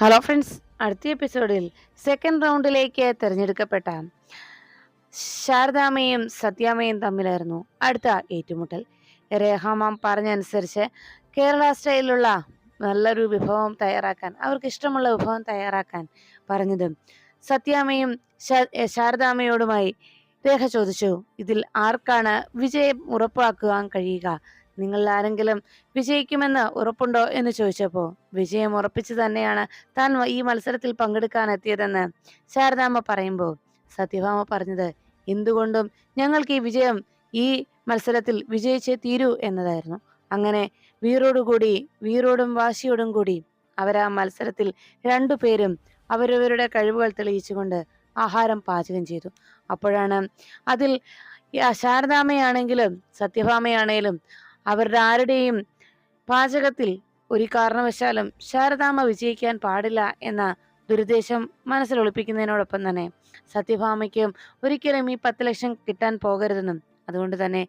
Hello friends അടുത്ത എപ്പിസോഡിൽ second റൗണ്ടിലേക്ക് തിരഞ്ഞെടുക്കപ്പെട്ട ശാരദാമയും സത്യാമയും തമ്മിലായിരുന്നു അടുത്ത ഏറ്റുമുട്ടൽ. രേഹാമാം പറഞ്ഞനുസരിച്ച് കേരള സ്റ്റൈലിലുള്ള നല്ലൊരു വിഭവം തയ്യാറാക്കാൻ അവർക്ക് ഇഷ്ടമുള്ള വിഭവം തയ്യാറാക്കാൻ പറഞ്ഞതും സത്യാമയും ശാരദാമ്മയോടുമായി രേഖ ചോദിച്ചു. ഇതിൽ ആർക്കാണ് വിജയം ഉറപ്പാക്കുവാൻ കഴിയുക നിങ്ങൾ ആരെങ്കിലും വിജയിക്കുമെന്ന് ഉറപ്പുണ്ടോ എന്ന് ചോദിച്ചപ്പോൾ വിജയം ഉറപ്പിച്ചു തന്നെയാണ് താൻ ഈ മത്സരത്തിൽ പങ്കെടുക്കാൻ എത്തിയതെന്ന് ശാരദാമ്മ പറയുമ്പോൾ സത്യഭാമ പറഞ്ഞത് എന്തുകൊണ്ടും ഞങ്ങൾക്ക് ഈ വിജയം ഈ മത്സരത്തിൽ വിജയിച്ചേ തീരൂ എന്നതായിരുന്നു. അങ്ങനെ വീറോടുകൂടി വീറോടും വാശിയോടും കൂടി അവർ ആ മത്സരത്തിൽ രണ്ടുപേരും അവരവരുടെ കഴിവുകൾ തെളിയിച്ചുകൊണ്ട് ആഹാരം പാചകം ചെയ്തു. അപ്പോഴാണ് അതിൽ ശാരദാമയാണെങ്കിലും സത്യഭാമയാണേലും അവരുടെ ആരുടെയും പാചകത്തിൽ ഒരു കാരണവശാലും ശാരദാമ്മ വിജയിക്കാൻ പാടില്ല എന്ന ദുരുദ്ദേശം മനസ്സിൽ ഒളിപ്പിക്കുന്നതിനോടൊപ്പം തന്നെ സത്യഭാമയ്ക്കും ഒരിക്കലും ഈ പത്ത് ലക്ഷം കിട്ടാൻ പോകരുതെന്നും അതുകൊണ്ട് തന്നെ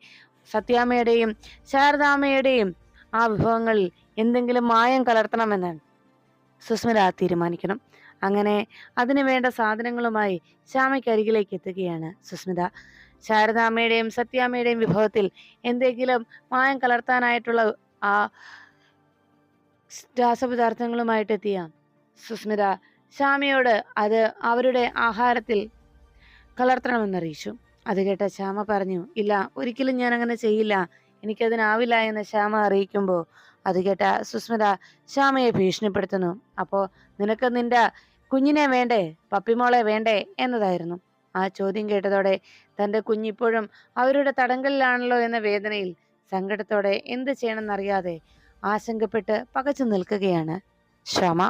സത്യാമ്മയുടെയും ശാരദാമ്മയുടെയും ആ വിഭവങ്ങളിൽ എന്തെങ്കിലും മായം കലർത്തണമെന്ന് സുസ്മിത തീരുമാനിക്കണം. അങ്ങനെ അതിനു വേണ്ട സാധനങ്ങളുമായി ശ്യാമയ്ക്കരികിലേക്ക് എത്തുകയാണ് സുസ്മിത. ശാരദാമ്മയുടെയും സത്യാമ്മയുടെയും വിഭവത്തിൽ എന്തെങ്കിലും മായം കലർത്താനായിട്ടുള്ള ആ രാസപദാർത്ഥങ്ങളുമായിട്ട് എത്തിയ സുസ്മിത ശ്യാമയോട് അത് അവരുടെ ആഹാരത്തിൽ കലർത്തണമെന്നറിയിച്ചു. അത് കേട്ട ശ്യാമ പറഞ്ഞു ഇല്ല ഒരിക്കലും ഞാൻ അങ്ങനെ ചെയ്യില്ല. എനിക്കതിനാവില്ല എന്ന് ശ്യാമ അറിയിക്കുമ്പോൾ അത് കേട്ട സുസ്മിത ശ്യാമയെ ഭീഷണിപ്പെടുത്തുന്നു. അപ്പോൾ നിനക്ക് നിന്റെ കുഞ്ഞിനെ വേണ്ടേ? പപ്പിമോളെ വേണ്ടേ? എന്നതായിരുന്നു. ആ ചോദ്യം കേട്ടതോടെ തന്റെ കുഞ്ഞിപ്പോഴും അവരുടെ തടങ്കലിലാണല്ലോ എന്ന വേദനയിൽ സങ്കടത്തോടെ എന്ത് ചെയ്യണമെന്നറിയാതെ ആശങ്കപ്പെട്ട് പകച്ചു നിൽക്കുകയാണ്. ശ്യാമ